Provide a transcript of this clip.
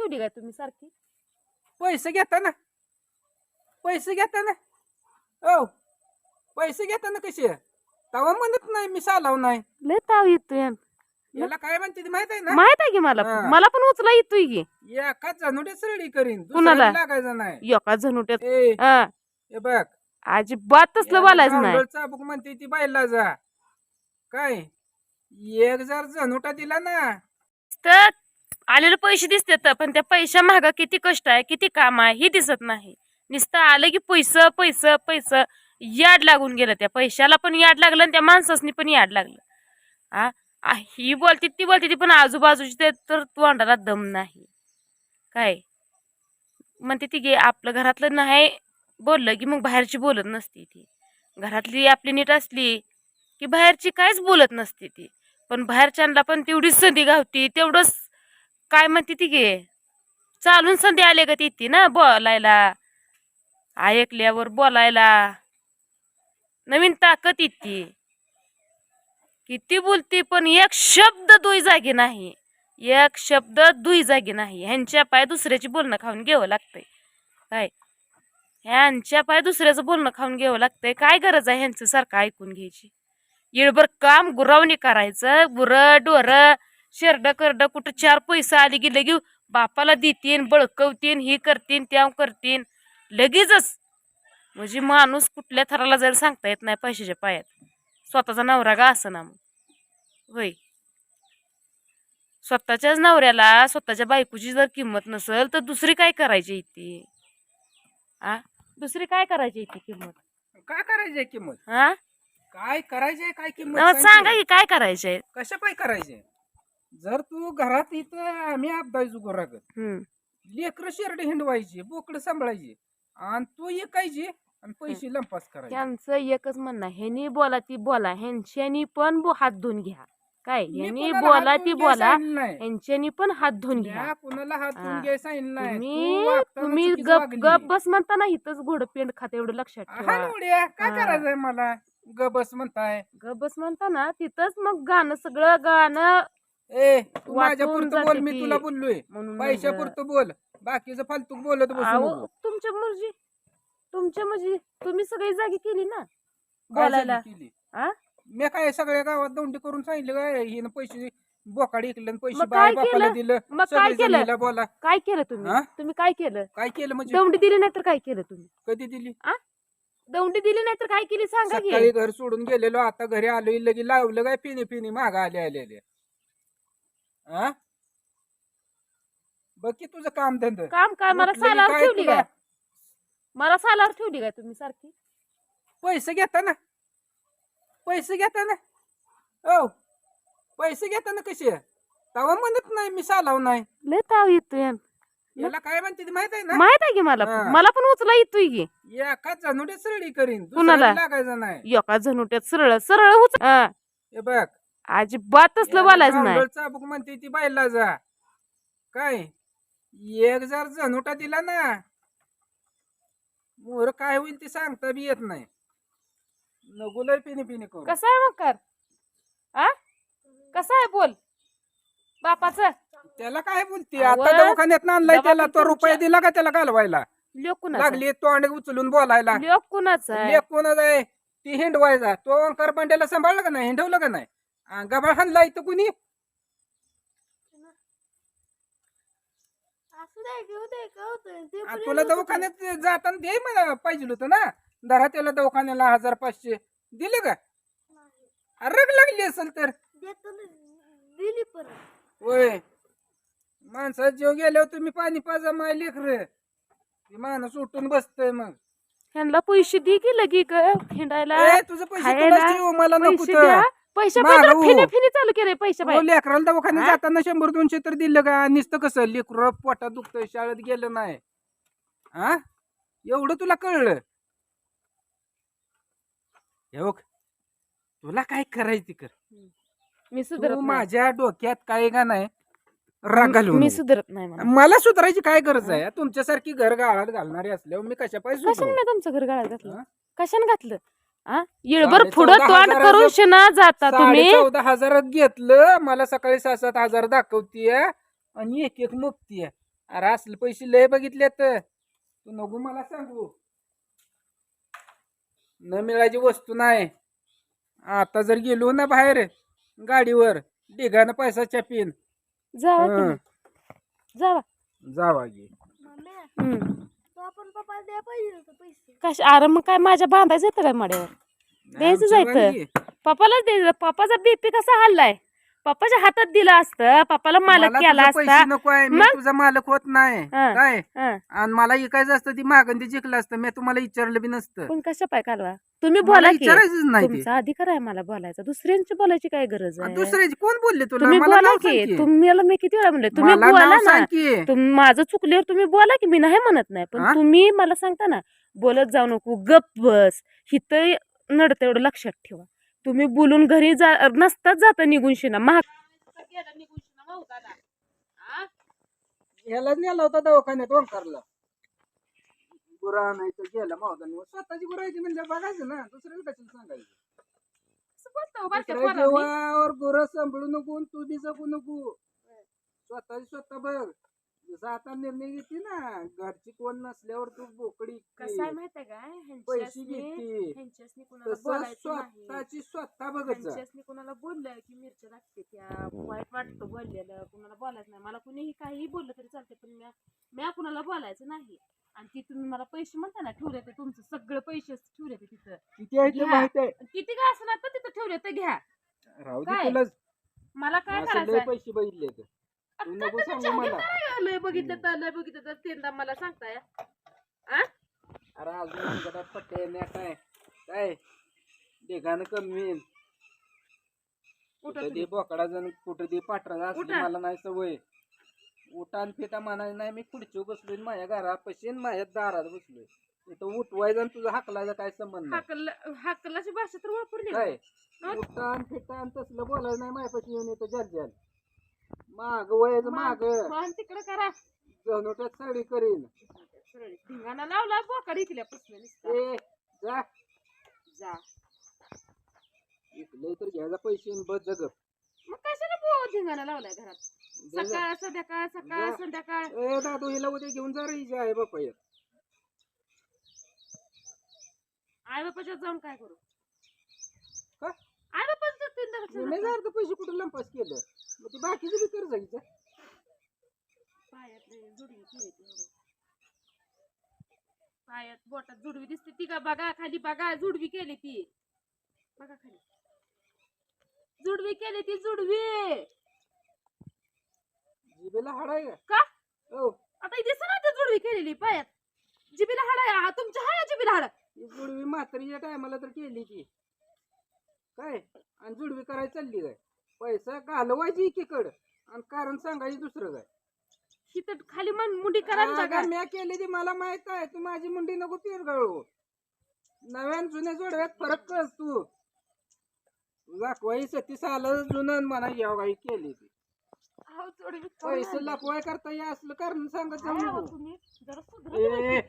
ठेवली काय तुम्ही सारखी? पैसे घेताना पैसे घेताना हो. पैसे घेताना कसे? तवा म्हणत नाही मी सालाव नाही. लय ताव येतोय. याला काय म्हणते ती माहीत आहे ना? माहीत आहे की मला? हा. मला पण उचला येतोय की. एका जनुडे सरळी करीन कुणाला? दुसऱ्याला लागायचं नाही. एका झनुट्यात? ए हा, हे बघ. अजिबात तसलं बोलायचं नाही. चाबूक म्हणते ती बायला जा. काय? एक जर जनुटा दिला ना. तर आलेले पैसे दिसतात पण त्या पैशा मागं किती कष्ट आहे किती काम आहे हे दिसत नाही. नुसतं आलं की पैसं पैसं पैसं याड लागून गेलं. त्या पैशाला पण याड लागलं आणि त्या माणसासनी पण याड लागलं. आ? ही बोलते ती बोलते ती पण आजूबाजूची ते तर तोंडाला दम नाही. काय? म्हणते ती गे आपलं घरातलं नाही बोललं की मग बाहेरची बोलत नसती ती. घरातली आपली नीट असली की बाहेरची काहीच बोलत नसते ती. पण बाहेरच्यांना पण तेवढीच संधी गावती तेवढंच काय म्हणते ती गे? चालून संधी आले का ती ना बोलायला. ऐकल्यावर बोलायला. नवीन ताकद इतकी किती बोलती पण एक शब्द दुई जागी नाही. एक शब्द दुई जागी नाही. ह्यांच्या पाय दुसऱ्याची बोलणं खाऊन घ्यावं लागतंय. काय? ह्यांच्या पाय दुसऱ्याचं बोलणं खाऊन घ्यावं लागतंय. काय गरज आहे ह्यांचं सारखं ऐकून घ्यायची? येळभर काम गुरावणी करायचं. गुरं डोरं शेरड करड कुठं चार पैसे आले की लगे बापाला देतीन बळकवतीन ही करतीन त्या करतीन. लगेचच. म्हणजे माणूस कुठल्या थराला जायला सांगता येत नाही पैशाच्या पायात. स्वतःचा नवरा का असं ना मग. होय. स्वतःच्याच नवऱ्याला स्वतःच्या बायकोची जर किंमत नसेल तर दुसरी काय करायची इथे? आ? दुसरी काय करायची इथे किंमत? काय करायचंय किंमत? हा काय करायचंय काय किंमत सांग की. काय करायचंय? कशा पाय करायचे जर तू घरात इथं आम्ही अपदायचो गोरागत हम्म लेकरं शेरडे हिंडवायची बोकडं सांभाळायची आणि तू ऐकायची आणि पैसे लंपास करायचे त्यांचं एकच म्हणणं आहे, ह्यानी बोला ती बोला ह्यांच्यानी पण बो- हात धुवून घ्या काय मी ह्यानी कोणाला बोला हात ती धुवून घ्यायला बोला सांगितलं नाही. ह्यांच्यानी पण हात धुवून घ्या त्या कुणाला हात हा. धुवून घ्यायला सांगितलं नाही. तू तुम्ही वागताना तुम्ही चुकीचं गप वागली. गप बस म्हणता ना इथंच घोड पेंड खात एवढं लक्षात हा ठेवा निवड्या काय हा. करायचंय मला ग बस म्हणताय गप बस म्हणता ना तिथंच मग गाणं सगळं गाणं ए तू माझ्या पुरतं बोल मी. तुला बोललोय. म्हणून पैशा म्हणलं. पुरतं बोल. बाकीचं फालतू बोलत बसू अहो. तुमच्या मर्जी. तुमच्या मर्जी. तुम्ही सगळी जागी केली ना? काय बोलायला. झाली केली? आ? मी काय सगळ्या गावात दौंडी करून सांगितलं काय? हिनं पैसे बोकाड इकले पैसे मग बाय काय बापाला केलं? दिलं. मग काय सगळी केलं? जमिनीला बोला. काय केलं तुम्ही? हा? तुम्ही काय केलं? काय केलं म्हणजे? दौंडी दिली नाही तर काय केलं तुम्ही? कधी दिली? दौंडी दिली नाही तर काय केली? सांगा की. सकाळी घर सोडून गेलेलो आता घरी आलो लगे लावलं काय? पिणी पिणी माग आले आले आले. हा? बघ की तुझं काम धंद. काम काय? मला म्हटलं सालावर काय ठेवली तुला? काय? मला सालावर ठेवली काय तुम्ही सारखी? पैसे घेताना पैसे घेताना हो. पैसे घेताना कसे? तवा म्हणत नाही मी सालाव नाही. लय ताव येतोय. याला काय म्हणते ती माहीत आहे ना? माहीत आहे की मला? हा. मला पण उचला येतोय की. एका जनुडे सरळी करीन कुणाला? दुसऱ्याला लागायचं नाही. एका झनुट्यात सरळ सरळ उच हा, हे बघ. अजिबात तसलं बोलायचं नाही. चाबूक म्हणते ती बायला जा. काय? एक जर जनुटा दिला ना मोर काय होईल ते सांगता बी येत नाही. नगुलर पिणी पिणी करू. कसं आहे मग कर? आ? कसं आहे बोल? बापाचं? त्याला काय बोलते? आता दवाखान्यात आणलाय त्याला. तो रुपये तुमच्या- दिला का त्याला घालवायला? लोक कुणाचा लागली तोंड उचलून बोलायला. लोक कुणाचा आहे? लेख कोणाच आहे. ती हिंडवायचा. तो ओंकार बंड्याला सांभाळलं का नाही? हिंडवलं का नाही? गबाळ हाणला इथं कुणी? तुला दवाखान्यात जाताना दे मला पाहिजे होतं ना. दरा त्याला दवाखान्याला हजार पाचशे. दिले का? रग लागली असेल तर. दिली परत. होय. माणसात जेव गेल्यावर तुम्ही पाणी पाजा माय लेकर. ते माणूस उठून बसतय मग. ह्यांना पैसे दे की लगी ग हिंडायला ए, तुझं पैसे मला नको पैसे हो. फिने फिने चालू केले पैसे लेकराला दवाखान्यात हा? जाताना शंभर दोनशे तर दिलं का नुसतं कसं लेकर पोटात दुखतंय शाळेत गेलं नाही हा एवढं तुला कळलं हे बघ तुला काय करायचं कर मी तू सुधरत नाही. माझ्या डोक्यात काय का नाही राग मी. सुधरत नाही म्हणा. मला सुधारायची काय गरज आहे तुमच्यासारखी घर गाळात घालणारी असल्यावर मी कशा पाहिजे कशाने मी तुमचं घर गाळात घातलं हा? कशाने घातलं येळभर पुढं चौदा तोंड करून शिना जाता तुम्ही. चौदा हजारात घेतलं मला सकाळी सात सात हजार दाखवतीय आणि एक एक मुक्तीय अरे असले पैसे लय बघितलेत. तू नको मला सांगू. न मिळायची वस्तू नाही. आता जर गेलो ना बाहेर गाडीवर डिगानं पैसा चॅपिन जावा. तुम्ही. जावा. जावा गे हम्म. तो आपण पप्पा द्या पाहिजे होतं पैसे. कश अरे मग काय माझ्या बांधायचं येतं काय मड्यावर? द्यायचं जायचं. पप्पालाच द्यायचं. पप्पाचा बीपी कसा हल्लाय? पप्पाच्या हातात दिलं असतं. पप्पाला मालक मला केला असता. नको आहे. मी मग? तुझा मालक होत नाही. हं. काय? हं. आणि मला इकायचं असतं ती मागंदी जिंकलं असतं. मी तुम्हाला विचारलं बी नसतं. पण कशा पाय कालवा तुम्ही मला बोला की. विचारायचंच नाही ते. तुमचा अधिकार आहे मला बोलायचा. दुसऱ्यांची बोलायची काय गरज आहे? दुसऱ्याची कोण बोलले तुला? तुम्ही मला बोला नाव की. सांग की. तुम्हाला मी किती वेळा म्हणले? तुम्ही मला बोला नाव ना. सांग की. तुम- माझं चुकल्यावर तुम्ही बोला की. मी नाही म्हणत नाही. पण हा? तुम्ही मला सांगता ना बोलत जाऊ नको. गप बस. हिथं नडतं एवढं लक्षात ठेवा. तुम्ही बोलून घरी जा नसताच जाता निघून शिना. महाग ह्याला नेला होता दवाखान्यात ओंकारला. गुरा नाही तर गेला मावदानी स्वतःची गुरायची म्हणजे बघायचं ना दुसऱ्याला कशाला सांगायचं? दुसऱ्या जीवावर गुरं सांभाळू नको आणि तू बी जगू नको. स्वतःची स्वतः बघ. जसं आता निर्णय घेते ना घरची कोण नसल्यावर तू बोकडी कसं आहे माहितीये काय पैसे घेते. ह्यांच्यासनी कुणाला तसं बोलायचं नाही. स्वतःची स्वतः बघत जा ह्यांच्यासनी कुणाला बोललं की मिरच्या लागते त्या. वाईट वाटतं बोललेलं. कुणाला बोलायचं नाही. मला कुणीही काहीही बोललं तरी चालते पण म्या म्या कुणाला बोलायचं नाही. आणि ती तुम्ही मला पैसे म्हणता ना ठेवले ते तुमचं सगळं पैसे ठेवले ते तिथं. किती आहे ते घ्या. माहीत आहे? किती काय असणार तर तिथं ठेवले तर घ्या. राहू दे काय? तुला मला काय असं लय करायचं पैसे बघितले तू नको सांगू मला. लय बघितलं तर लय बघितलं तर तीनदा मला सांगताय. आ? अरे अजून अंगात पट्टे नाही काय काय? देगानं कमी उठा कुठं. दे बोकडा जण कुठं दे पाठरा असली उठा. मला नाही सवय. उठान फिटा म्हणायचं नाही मी खुर्ची बसलोय आणि माझ्या घरात पशीन माझ्या दारात बसलोय. इथं उठवायचं आणि तुझा हाकलायचा काय संबंध नाही. हाकल हाकलाची भाषा तर वापरली. काय? उठान फिटान तसलं बोलायचं नाही माझ्यापाशी येऊन येतं जल जल माग वयाचं माग. मान तिकडे करा. जणोट्यात सगळी करीन. सरळ धिंगाणा लावला बोकड. ए जा. जा. इकलंय तर घ्यायचा पैसे आणि बस जगप मग कशाला बो धिंगाणा लावलाय घरात? जा, जा. सकाळ संध्याकाळ सकाळ जा. संध्याकाळ. ए दादू हिला उद्या घेऊन जा रे हिची आहे बापा एक. आई बापाच्या जाऊन काय करू? का? आई बापाचं तीन मी नाही दिवस जर तर पैसे कुठे लंपास केलं? मग ते बाकीचं बी कर जायचं पायात जुडवी केली ती एवढी. पायात बोटात जुडवी दिसते ती का? बघा खाली बघा जुडवी केली ती. बघा खाली. जुडवी केली ती जुडवी. जिबेला हाड आहे का? हो. आता इथे ना जुडवी केलेली पायात. जिबीला हाड हा, तुमच्या हाय जिबीला हाड. ही जुडवी म्हातारीच्या टायमाला तर केली की काय? आणि जुडवी करायला चालली काय? पैसा घालवायची एकीकड आणि कारण सांगायची दुसरं काय? तर खाली मन मुंडी बघा अगं, म्या केली ती मला माहीत आहे. तू माझी मुंडी नको पिरगळू. नव्या जुन्या जोडव्यात फरक कर तू. दाखवाई सतीस आलं जुनं म्हणा काही केली ती अहो, पैसे लपवाय करता या असलं कारण सांगत जाऊ नको. तुम्ही जरा ए.